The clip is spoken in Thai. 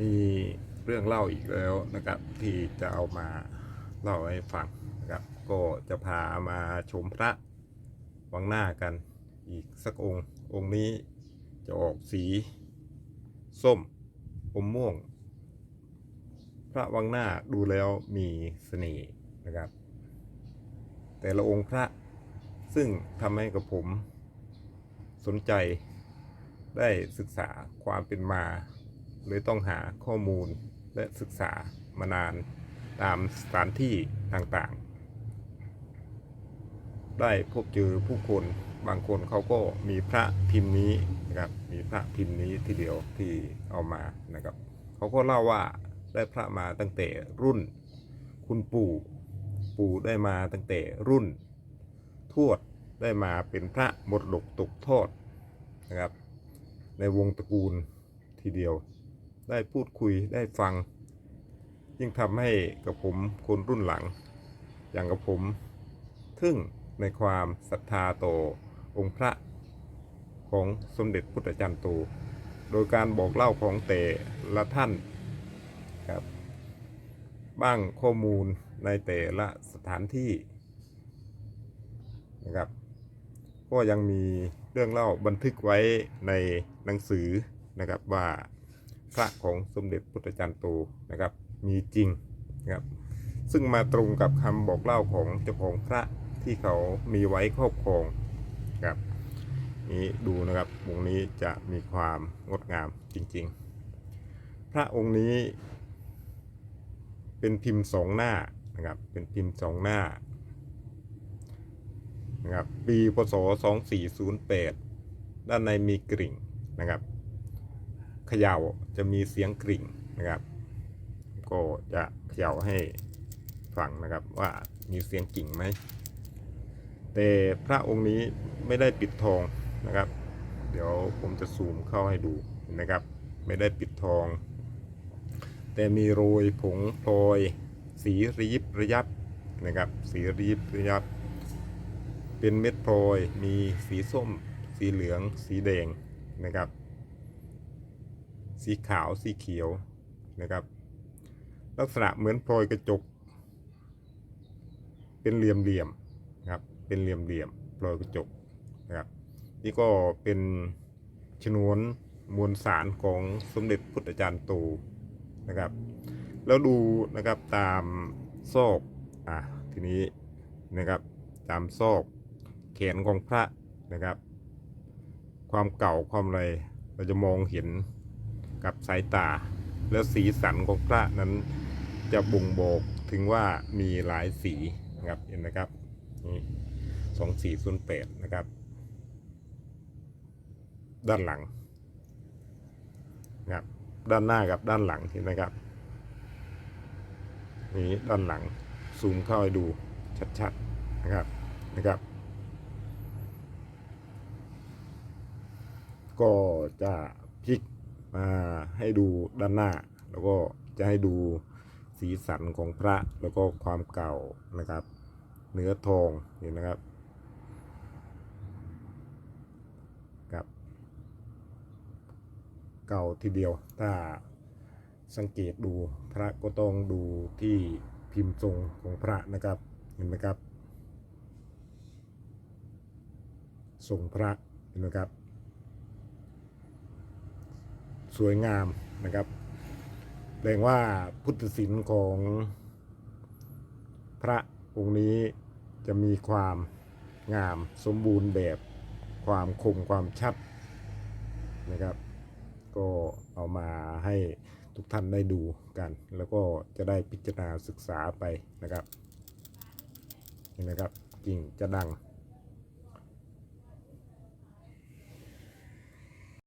มีเรื่องเล่าอีกแล้วนะครับ ที่จะเอามาเล่าให้ฟังนะครับ ก็จะพามาชมพระวังหน้ากันอีกสักองค์องค์นี้จะออกสี ส้มอมม่วง พระวังหน้าดูแล้วมีเสน่ห์นะครับ แต่ละองค์พระซึ่งทำให้กับผมสนใจได้ศึกษาความเป็นมา เลยต้องหาข้อมูลและศึกษามานานตามสถานที่ต่างๆ ได้พบเจอผู้คนบางคนเขาก็มีพระพิมพ์นี้นะครับมีพระพิมพ์นี้ทีเดียวที่เอามานะครับเขาก็เล่าว่าได้พระมาตั้งแต่รุ่น คุณปู่ปู่ได้มาตั้งแต่รุ่น ทวดได้มาเป็นพระมรดกตกทอดนะครับ ในวงตระกูลทีเดียว ได้พูดคุยได้ฟัง ยิ่งทำให้กับผมคนรุ่นหลัง อย่างกับผม ทึ่งในความศรัทธาต่อองค์พระของสมเด็จพุทธจารย์โตโดยการบอกเล่าของแต่ละท่านครับบ้างข้อมูลในแต่ละสถานที่นะครับก็ยังมีเรื่องเล่าบันทึกไว้ในหนังสือนะครับว่า พระของสมเด็จพุทธจารย์โตนะครับ มีจริงนะครับซึ่งมาตรงกับคำบอกเล่าของเจ้าของพระที่เขามีไว้ครอบครองครับนี้ดูนะครับวงนี้จะมีความงดงามจริง ๆ พระองค์นี้เป็นพิมพ์สองหน้านะครับเป็นพิมพ์สองหน้านะครับปีพศ 2408 ด้านในมีกริ่งนะครับ เขย่าจะมีเสียงกริ่งนะครับ ก็จะเขย่าให้ฟังนะครับว่ามีเสียงกิ่งไหม แต่พระองค์นี้ไม่ได้ปิดทองนะครับ เดี๋ยวผมจะซูมเข้าให้ดูนะครับ ไม่ได้ปิดทอง แต่มีโรยผงพลอย สีระยิบระยับนะครับ สีระยิบระยับ เป็นเม็ดพลอย มีสีส้ม สีเหลือง สีแดงนะครับ สีขาวสีเขียวนะครับ ลักษณะเหมือนพลอยกระจก เป็นเหลี่ยมๆนะครับเป็นเหลี่ยมๆพลอยกระจกนะครับนี่ก็เป็นชนวนมวลสารของสมเด็จพุทธจารย์โตนะครับ แล้วดูนะครับตามซอกอะทีนี้นะครับตามซอกแขนของพระนะครับ ความเก่าความอะไรเราจะมองเห็น กับสายตา แล้วสีสันของพระนั้นจะบ่งบอกถึงว่ามีหลายสีนะครับเห็นไหมครับนี่สองสี่ศูนย์แปดนะครับ ด้านหลังนะครับด้านหน้ากับด้านหลังเห็นไหมครับนี้ด้านหลังซูมเข้าให้ดูชัดๆนะครับนะครับ ก็จะพลิก มาให้ดูด้านหน้า แล้วก็จะให้ดูสีสันของพระแล้วก็ความเก่านะครับ เนื้อทองเห็นนะครับครับเก่าทีเดียวถ้าสังเกตดูพระก็ต้องดูที่พิมพ์ทรงของพระนะครับเห็นไหมครับทรงพระเห็นไหมครับ สวยงามนะครับแสดงว่าพุทธศิลป์ของพระองค์นี้จะมีความงามสมบูรณ์แบบความคมความชัดนะครับ ก็เอามาให้ทุกท่านได้ดูกัน แล้วก็จะได้พิจารณาศึกษาไปนะครับเห็นไหมครับกิ่งจะดัง